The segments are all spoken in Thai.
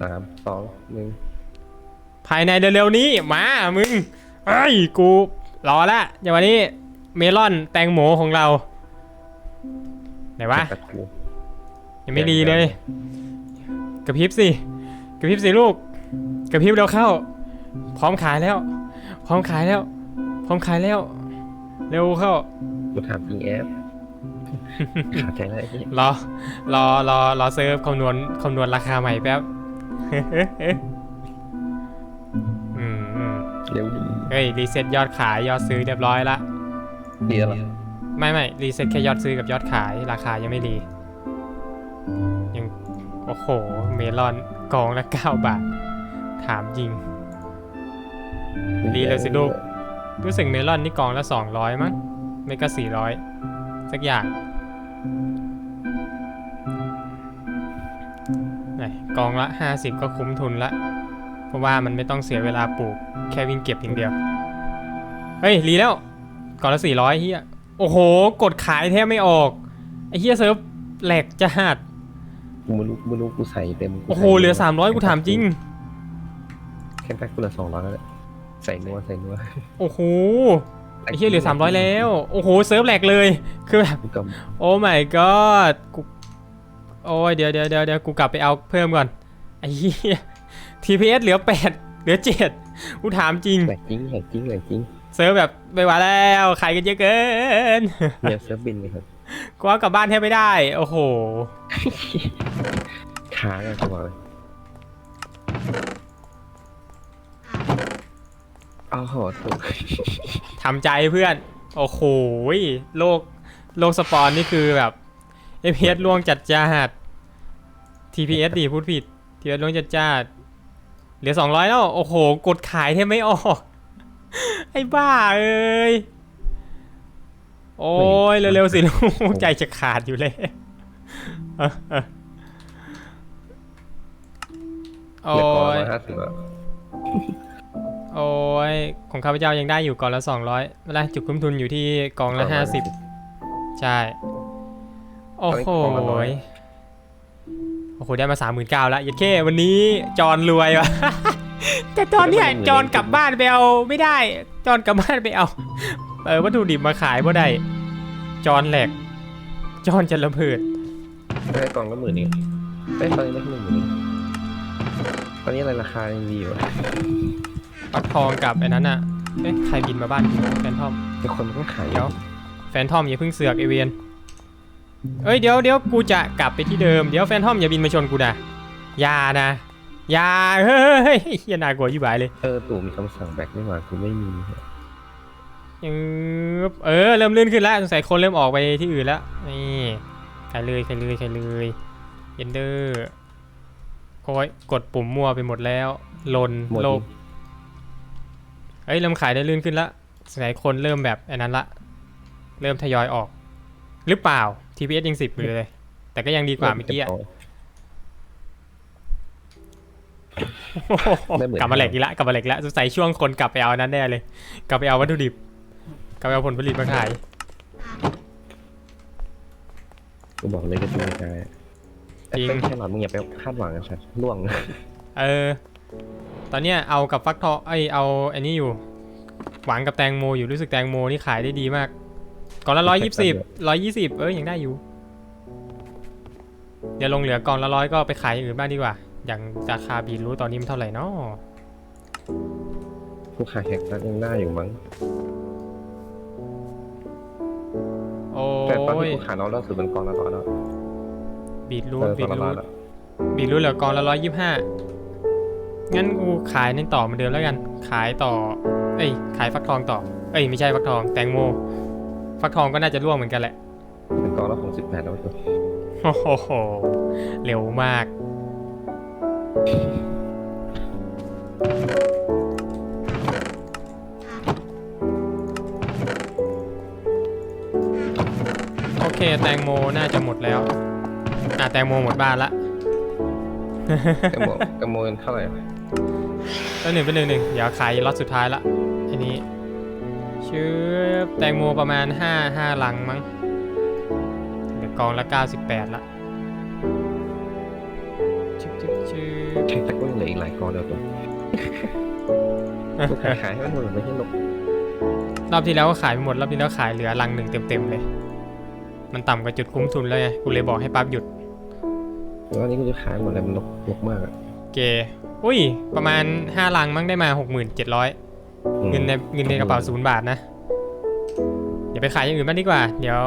สามสองหนึ่งภายในเร็วๆนี้มามึงไอ้ยกูรอละอย่างวันนี้เมลอนแตงโมของเราไหนวะแปดกูยังไม่ดีเลยกระพริบสิกระพริบสิลูกกระพริบเร็วเข้า พร้อมขายแล้ว พร้อมขายแล้ว พร้อมขายแล้ว เร็วเข้ากูถามอีเอฟขาดใจแล้วไอ้เหี้ย รอรอรอรอเซิร์ฟคำนวณคำนวณราคาใหม่แป๊บ อืมอืมเร็วดีเฮ้ยรีเซ็ตยอดขายยอดซื้อเรียบร้อยละ ดีแล้วเหรอไม่ไม่รีเซ็ตแค่ยอดซื้อกับยอดขายราคายังไม่ดี ยัง โอ้โห เมลอนกองละ 9 บาท ถามจริง ดีเลยสิลูก รู้สึกเมลอนนี่กองละ 200 มั้งไม่ก็ 400 สักอย่าง ไหนกองละ 50 ก็คุ้มทุนละ เพราะว่ามันไม่ต้องเสียเวลาปลูก แค่วิ่งเก็บอย่างเดียว เฮ้ยรีแล้วกองละ400เฮียโอ้โห กดขายแทบไม่ออกไอ้เฮียเซิร์ฟแหลกจะหัดกูไม่รู้กูไม่รู้กูใส่เต็มกูโอ้โหใส่เหลือ 300 กูถามจริง แค่แพ็คกูเหลือสองร้อยแล้วแหละใส่นัวใส่นัวโอ้โหไอ้เฮียเหลือ 300 แล้ว โอ้โห เซิร์ฟแหลกเลย คือแบบ กูกโอ้ my god กู โอ้ยเดี๋ยวเดี๋ยวเดี๋ยวเดี๋ยวกูกลับไปเอาเพิ่มก่อนไอ้เหี้ย TPS เหลือ8เหลือ7กูถามจริงำแหลกจริงแหลกจริงแหลกจริงเซิร์ฟแบบไม่ไหวแล้วขายกันเยอะเกินเนี่ยเซิร์ฟบินเลยครับกูเอากลับบ้านแทบไม่ได้ โอ้โห ค้างอะกูบอกเลยอ้าวโหถูกทำใจเพื่อน โอ้โห โลก โลกสปอนนี่คือแบบ FPS ล่วงจัดจ้าด TPS ดิพูดผิด TPS ล่วงจัดจ้าดเหลือ200แล้ว โอ้โห กดขายแทบไม่ออก ไอ้บ้าเอ้ย โอ้ย เร็วๆสิลูกใจจะขาดอยู่เลยโอ้เหลือก่อนยร้อยห้าสิบอะโอ้ย ของข้าพเจ้ายังได้อยู่กองละสองร้อยเวลาจุดคุ้มทุนอยู่ที่กองละห้าสิบใช่ โอ้โหยโอ้โหได้มาสามหมื่นเก้าแล้วยัดเข้วันนี้จอนรวยวะแต่ตอนเนี้ยจอนกลับบ้านไปเอาไม่ได้ จอนกลับบ้านไปเอาเออวัตถุดิบมาขายบ่ได้จอนแหลกจอนจะระเบิดได้กล่องละหมื่นเองเอ้ยตอนนี้ได้แค่หนึ่งหมื่นเองตอนนี้อะไรราคายังดีอยู่อะปักทองกับไอ้นั้นอะเอ๊ะใครบินมาบ้านกูแฟนทอมแต่คนมันก็ขายเดี๋ยวแฟนทอมอย่าเพิ่งเสือกเอเวียน เอ้ยเดี๋ยวเดี๋ยวกูจะกลับไปที่เดิมเดี๋ยวแฟนทอมอย่าบินมาชนกูนะอย่านะอย่าเฮ้ยเฮียน่ากลัวยี่บายเลยเออตู่มีคำสั่งแบกไม่มากูไม่มียังเออเริ่มลื่นขึ้นแล้วสงสัยคนเริ่มออกไปที่อื่นแล้วนี่ใครเลยใครเลยใครเลยเอนเดอร์โอ้ยกดปุ่มมั่วไปหมดแล้วลนหมดโลอีกกเอ้ยเริ่มขายได้ลื่นขึ้นแล้วสงสัยคนเริ่มแบบอันนั้นละ เริ่มทยอยออก หรือเปล่า TPS ยังสิบอยู่เลย แต่ก็ยังดีกว่าเมื่อกี้อะได้เหมือน กลับมาแหลกอีกละกลับมาแหลกอีกละสงสัยช่วงคนกลับไปเอาอันนั้นแน่เลย กลับไปเอาวัตถุดิบ กลับไปเอาผลผลิตมาขาย กูบอกเลยก็จริงใจจริง แค่หลอดมึงอย่าไปคาดหวังนะครับล่วง เออ ตอนเนี้ยเอากับฟักทองไอยเอาอันนี้อยู่ หวังกับแตงโมอยู่รู้สึกแตงโมนี่ขายได้ดีมาก กล่องละร้อยยี่สิบร้อยยี่สิบเอ้ยยังได้อยู่ เดี๋ยวลงเหลือกล่องละร้อยก็ไปขายอย่างอื่นบ้างดีกว่า อย่างราคาบีทรู้ตอนนี้มันเท่าไหร่เนาะกูขายแขกนักยังได้อยู่มั้ง โอ้แต่ตอนที่ยกูขายน้องล่าสุดเป็นกองละร้อยแล้วบีทรูเอทอบีกองทละร้รูอยทแล้วบีทรูทเหลือกองละร้อยยี่ห้างั้นกูขายในต่อเหมือนเดิมแล้วกัน ขายต่อ เอ้ย ขายฟักทองต่อ เอ้ย ไม่ใช่ฟักทอง แตงโม ฟักทองก็น่าจะร่วงเหมือนกันแหละเป็นกองละหกสิบแปดแล้วตัวโอ้โห เร็วมาก โอเค แตงโมน่าจะหมดแล้ว อะ แตงโมหมดบ้านละ กระโมกระโมเท่าไหร่ตัวหนึ่งเป็นหนึ่งหนึ่งเดี๋ยวขายล็อตสุดท้ายละอันนี้ชื่อ แตงโมประมาณห้าห้าลังมั้งเหลือกองละเก้าสิบแปดละชึบชึบชึบใช่แต่ก็ยังเหลืออีกหลายกองเดียวตัวกูขายขายให้มันหมดไม่ใช่นกรอบที่แล้วก็ขายไปหมด รอบที่แล้วขายเหลือลังหนึ่งเต็มๆเลย มันต่ำกว่าจุดคุ้มทุนแล้วไง กูเลยบอกให้ปั๊บหยุดแล้วอันนี้กูจะขายหมดเลยมันนกนกมากอะเกอุ้ย ประมาณ 5 ลังมั้งได้มา 67,700อืมเงินในเงินในกระเป๋าศูนย์บาทนะเดี๋ยวไปขายอย่างอื่นบ้างดีกว่า เดี๋ยว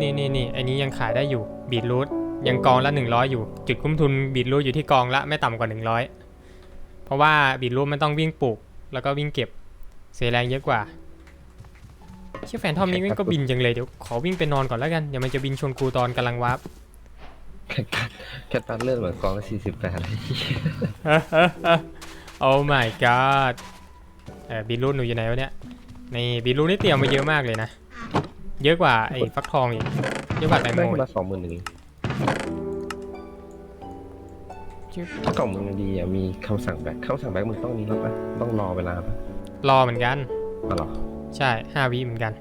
นี่นี่นี่อันนี้ยังขายได้อยู่บีทรูทยังกองละ 100 อยู่ จุดคุ้มทุนบีทรูทอยู่ที่กองละไม่ต่ำกว่า 100 เพราะว่าบีทรูทมันต้องวิ่งปลูก แล้วก็วิ่งเก็บเสียแรงเยอะกว่าเชื่อแฟนทอมนี้มันก็บินจังเลยเดี๋ยวขอวิ่งไปนอนก่อนแล้วกันเดี๋ยวมันจะบินชนกูตอนกำลังวาร์ปแค่ตัดแค่ตัดเลือดเหมือนกองละสี่สิบแปดเลยโอ้ my god เออบีทรูทหนูอยู่ไหนวะเนี่ย นี่บีทรูทนี่เตรียมมาเยอะมากเลยนะ เยอะกว่าไอ้ฟักทองอีก เยอะกว่าแตงได้โมคนอีละกสองหมื่นหนึ่งจิ๊บกล่องมึงดีอะมีคำสั่งแบกคำสั่งแบกมึงต้องนี้แล้วปะต้องรอเวลาปะรอเหมือนกัน อ๋อเหรอใช่ห้าวิเหมือนกัน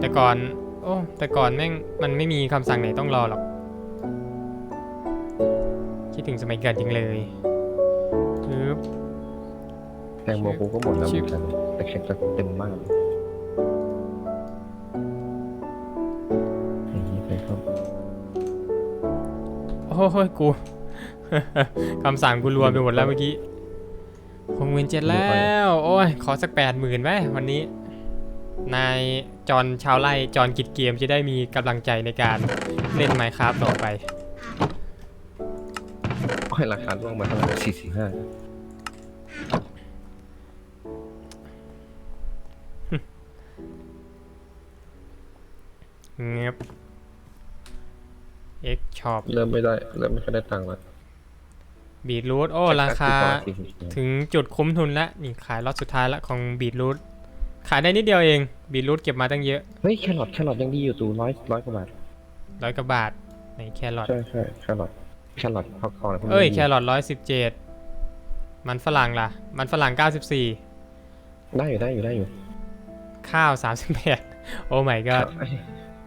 แต่ก่อน โอ้แต่ก่อนแม่งมันไม่มีคำสั่งไหนต้องรอหรอก คิดถึงสมัยเกิดจริงเลยปึ๊บแตงโมกูก็หมดแล้วเหชิมืบอนกันแต่แค่จะเต็มมากเลยอย่างนี้ไปครับโอ้โหกู คำสั่งกูรวมไปหมดแล้วเมื่อกี้หกหมื่นเจ็ดแล้ว โอ้ย ขอสักแปดหมื่นไหมวันนี้ นายจอนชาวไร่จอนกิดเกมจะได้มีกำลังใจในการเล่นไมค์ครับต่อไปโอ้ยราคาล่วงมาเท่าไหร่สี่สิบห้า X Shop เริ่มไม่ได้ เริ่มไม่ค่อยได้ตังค์แล้วบีทรูทโอ้ ราคา ถึงจุดคุ้มทุนแล้วนี่ขายล็อตสุดท้ายละของบีทรูทขายได้นิดเดียวเองบีทรูทเก็บมาตั้งเยอะ เฮ้ยแครอทแครอทยังดีอยู่ตูร้อยร้อยกว่าบาทร้อยกว่าบาทในแครอทใช่ใช่แครอทแครอทพอกคอนพวกนี้เอ้ยดีแครอทร้อยสิบเจ็ดมันฝรั่งล่ะ มันฝรั่งเก้าสิบสี่ได้อยู่ได้อยู่ได้อยู่ ข้าวสามสิบแปดโอ้ my ครั god บเอ้ย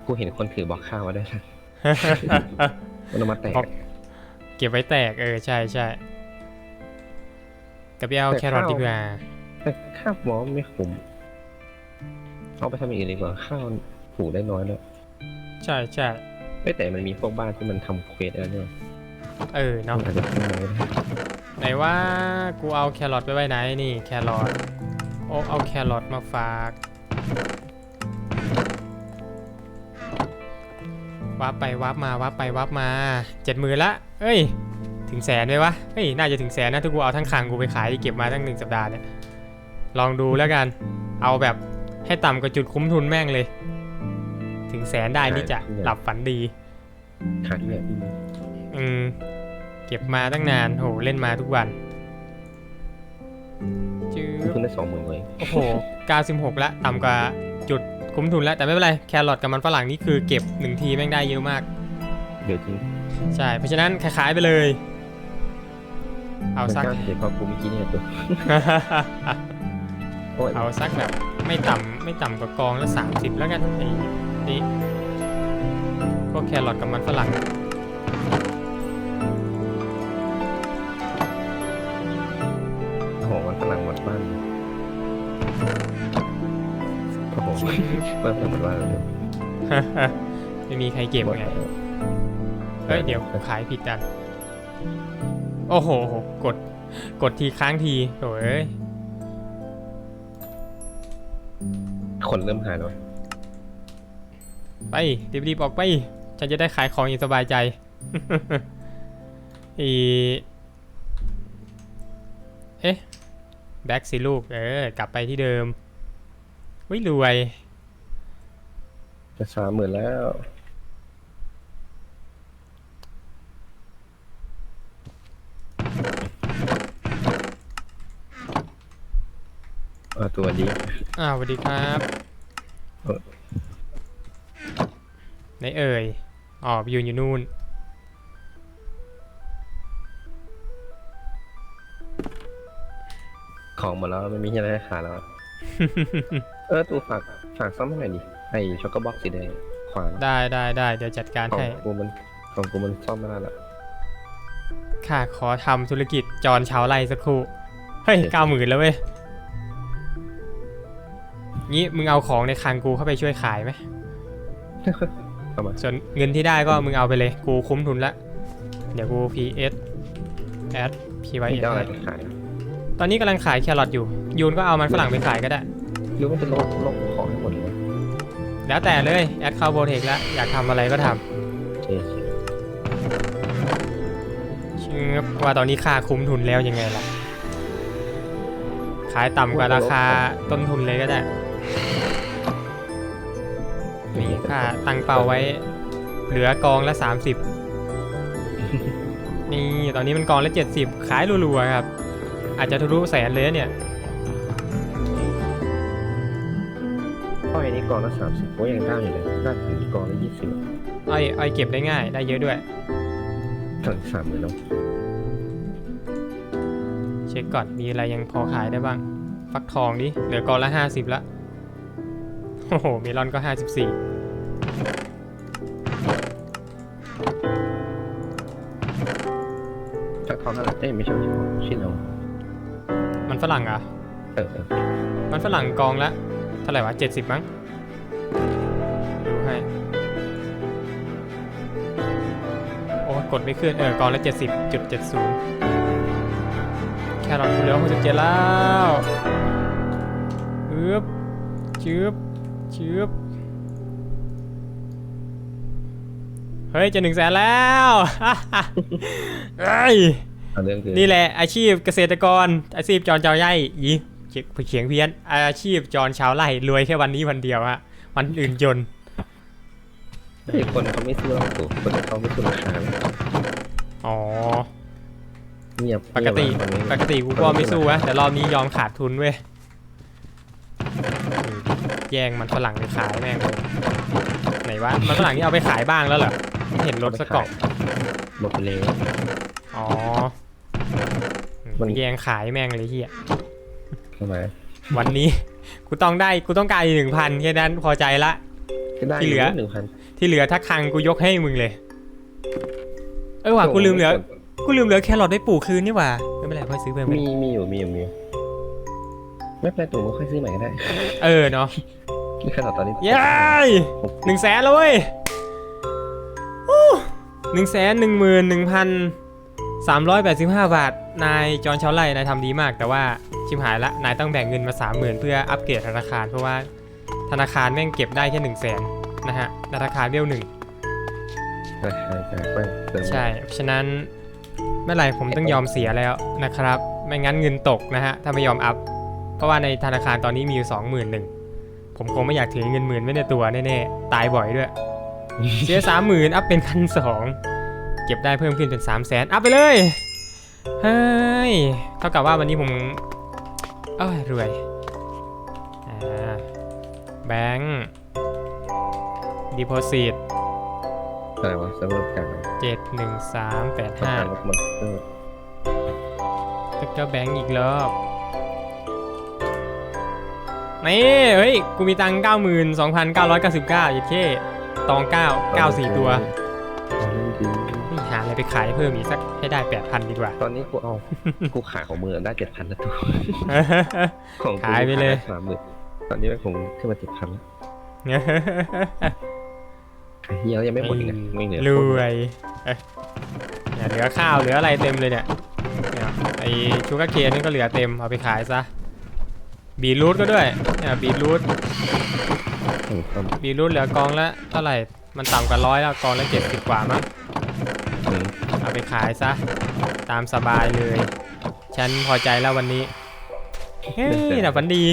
กูเห็นคนถือบอกข้าวมาได้วยนะ มันเอามาแตกบอกเก็บไว้แตกเออใช่ใช่แต่ไปเอาแต่แครอทข้าวดีกว่าแต่ข้าวหมอไม่คุ้มเอาไปทำอย่างอื่นดีกว่าข้าวผูได้น้อยด้วยใช่ใช่เอ้ยแต่มันมีพวกบ้านที่มันทำเควสแล้วเนี่ยเออเนาะมันอาจจะขึ้นน้อยได้ไหนว่ากูเอาแครอทไปไว้ไหนนี่แครอทโอ้เอาแครอทมาฝาก วับไปวับมาวับไปวับมาเจ็ดหมื่นละเอ้ย ถึงแสนไหมวะเฮ้ยน่าจะถึงแสนนะถ้ากูเอาทั้งคลังกูไปขายเก็บมาตั้งหนึ่งสัปดาห์เนี่ยลองดูแล้วกัน เอาแบบให้ต่ำกว่าจุดคุ้มทุนแม่งเลย ถึงแสนได้นี่จะหลับฝันดีขายเนี่ยพี่อืมเก็บมาตั้งนานโหเล่นมาทุกวันจื้กูอเพิ่งได้สองหมื่นเลยโอ้โห96แล้วต่ำกว่าจุด คุ้มทุนแล้วแต่ไม่เป็นไรแครอทกับมันฝรั่งนี่คือเก็บหนึ่งทีแม่งได้เยอะมาก เดี๋ยวจริงใช่เพราะฉะนั้นขายๆไปเลย เอาสักมันก้เดี๋ยวพอกูเมื่อกี้เนี่ยตัวโอ้ยเอาสักแบบ ไม่ต่ำไม่ต่ำกว่ากองละ30แล้วกันไอ้นี่พวกแครอทกับมันฝรั่ง มันกำลังหมดบ้านเลยไม่มีใครเก็บไง เฮ้ย เดี๋ยวขายผิดดัน โอ้โห กด กดทีค้างทีโถ่เอ้ยคนเริ่มหายแล้ว ไปรีบๆออกไป ฉันจะได้ขายของอย่างสบายใจอีเอ๊ะ แบ็กสิลูก เออ กลับไปที่เดิมวิรวย จะสามหมื่นแล้วเอาตัวดีอ้าวสวัสดีครับเออไหนเอ่ยอ๋อยืนอยู่นู่น ของหมดแล้วไม่มีอะไรให้ขายแล้ว เออ ตูฝากฝากซ่อมให้หน่อยดิ ไอช็อกโกบ็อกสีแดงขวาได้ได้ได้เดี๋ยวจัดการของให้ กูมันของกูมันซ่อมไม่ได้ละข้าขอทำธุรกิจจรชาวไร่สักครู่ เฮ้ยเก้าหมื่นแล้วเว้ย งี้มึงเอาของในคลังกูเข้าไปช่วยขายไหม เอามา ส่วนเงินที่ได้ก็มึงเอาไปเลย กูคุ้มทุนละ เดี๋ยวกู PS add นี่ PYS จะเอาอะไรให้ไปขายตอนนี้กำลังขายแครอทอยู่ ยูนก็เอามันฝรั่งไปขายก็ได้ หรือว่าจะลบลบของให้หมดเลยวะ แล้วแต่เลยแอดเข้าโบเทคแล้วอยากทำอะไรก็ทโอเคโอเคำชื่อว่าตอนนี้ค่าคุ้มทุนแล้วยังไงล่ะ ขายต่ำกว่าราคาต้นทุนเลยก็ได้นี่ค่าตั้งเป้าไว้ เหลือกองละ 30 นี่ตอนนี้มันกองละ 70 ขายรัวๆครับ อาจจะทะลุแสนเลยนะเนี่ย อ้อยนี่กองละสามสิบโอ้ยยังได้อยู่เลยได้ถึงกองละยี่สิบอ้อยอ้อยเก็บได้ง่ายได้เยอะด้วย ถึงสามหมื่นแล้วเช็คก่อนมีอะไรยังพอขายได้บ้าง ฟักทองดิเหลือกองละ50ละ โอ้โหเมลอนก็54จากทองเท่าไหร่เอ้ยไม่ใช่ไม่ใช่ชิ้นเอามันฝรั่งเหรอะ เออเออมันฝรั่งกองละ เท่าไหร่วะ70มั้งดูให้โอ้กดไม่ขึ้นเออกองละ70.70แครอทกูเหลือ67แล้วอึ๊บชืบชืบเฮ้ย จะหนึ่งแสนแล้วเฮ้ยเอาเรื่องคือนี่แหละอาชีพเกษตรกร อาชีพจรชาวไร่ยี เขียงเขียงเพี้ยน อาชีพจรชาวไร่รวยแค่วันนี้วันเดียวฮะวันอื่นจนเฮ้ยคนเขาไม่ซื้อหรอกตู่คนเขาไม่ซื้อราคาเลยอ๋อเงียบปกติเงียบอะปกติกูก็ไม่สู้วะแต่รอบนี้ยอมขาดทุนเว้ยแย่งมันฝรั่งไปขายแม่งเลยไหนวะมันฝรั่งนี่เอาไปขายบ้างแล้วเหรอไม่เห็นรถสกกล่องหมดไปเลยอ๋อมันแย่งขายแม่งเลยเฮีย ทำไมวันนี้ กูต้องได้กูต้องการอีกหนึ่งพันแค่นั้นพอใจละ ก็ได้ที่เหลือ หนึ่งพันที่เหลือถ้าคังกูยกให้มึงเลย เออว่ะกูลืมเหลือ กูลืมเหลือแครอทได้ปลูกคืนนี่หว่าไม่เป็นไรค่อยซื้อเพิ่มไปมีมีอยู่มีอยู่มีอยู่ไม่เป็นไรตู่ก็ค่อยซื้อใหม่ก็ได้เออเนาะนี่ขนาดตอนนี้เย้หนึ่งแสนแล้วเว้ยหนึ่งแสนหนึ่งหมื่นหนึ่งพัน สามร้อยแปดสิบห้าบาท นายจอนชาวไร่นายทำดีมาก แต่ว่าชิมหายละ นายต้องแบ่งเงินมาสามหมื่นเพื่ออัปเกรดธนาคาร เพราะว่าธนาคารแม่งเก็บได้แค่หนึ่งแสนนะฮะ ธนาคารเบี้ยวหนึ่ง ใช่ใช่ใช่ไปเติมใช่เพราะฉะนั้นเมื่อไหร่ผมต้องยอมเสียแล้วนะครับ ไม่งั้นเงินตกนะฮะ ถ้าไม่ยอมอัพ เพราะว่าในธนาคารตอนนี้มีอยู่สองหมื่นหนึ่งผมคงไม่อยากถือเงินหมื่นไว้ในตัวแน่ๆ ตายบ่อยด้วย เสียสามหมื่นอัพเป็นพันสองเก็บได้เพิ่มขึ้นเป็นสามแสนอัพไปเลย เฮ้ย เท่ากับว่าวันนี้ผม เอ้ยรวยอ่าแบงค์ดีโพสิตอะไรวะเซิร์ฟเวอร์กันเจ็ดหนึ่งสามแปดต้องห้าการลดมันเออแล้วก็แบงค์อีกรอบนี่เฮ้ย กูมีตังค์เก้าหมื่นสองพันเก้าร้อยเก้าสิบเก้าอย่าเท่ตองเก้าเก้าสี่ตัว ขายเพิ่มอีกสักให้ได้แปดพันดีกว่า ตอนนี้กูเอากูขายของมือได้เจ็ดพันแล้วตัวของกูขายไปเลยสามหมื่นตอนนี้ผมขึ้นมาเจ็ดพันแล้วเฮียแล้วยังไม่หมดอีกนะไม่เหลือรวยเอ้ยเนี่ยเหลือข้าวเหลืออะไรเต็มเลยเนี่ยเนี่ยไอชูการ์เคนนี่ก็เหลือเต็มเอาไปขายซะบีทรูทก็ด้วยเนี่ยบีทรูทผมก็บีทรูทเหลือกองละเท่าไหร่มันต่ำกว่าร้อยแล้วกองละเจ็ดสิบกว่ามั้งอืม เอาไปขายซะ ตามสบายเลย ฉันพอใจแล้ววันนี้ เฮ้ยหนับฝันดี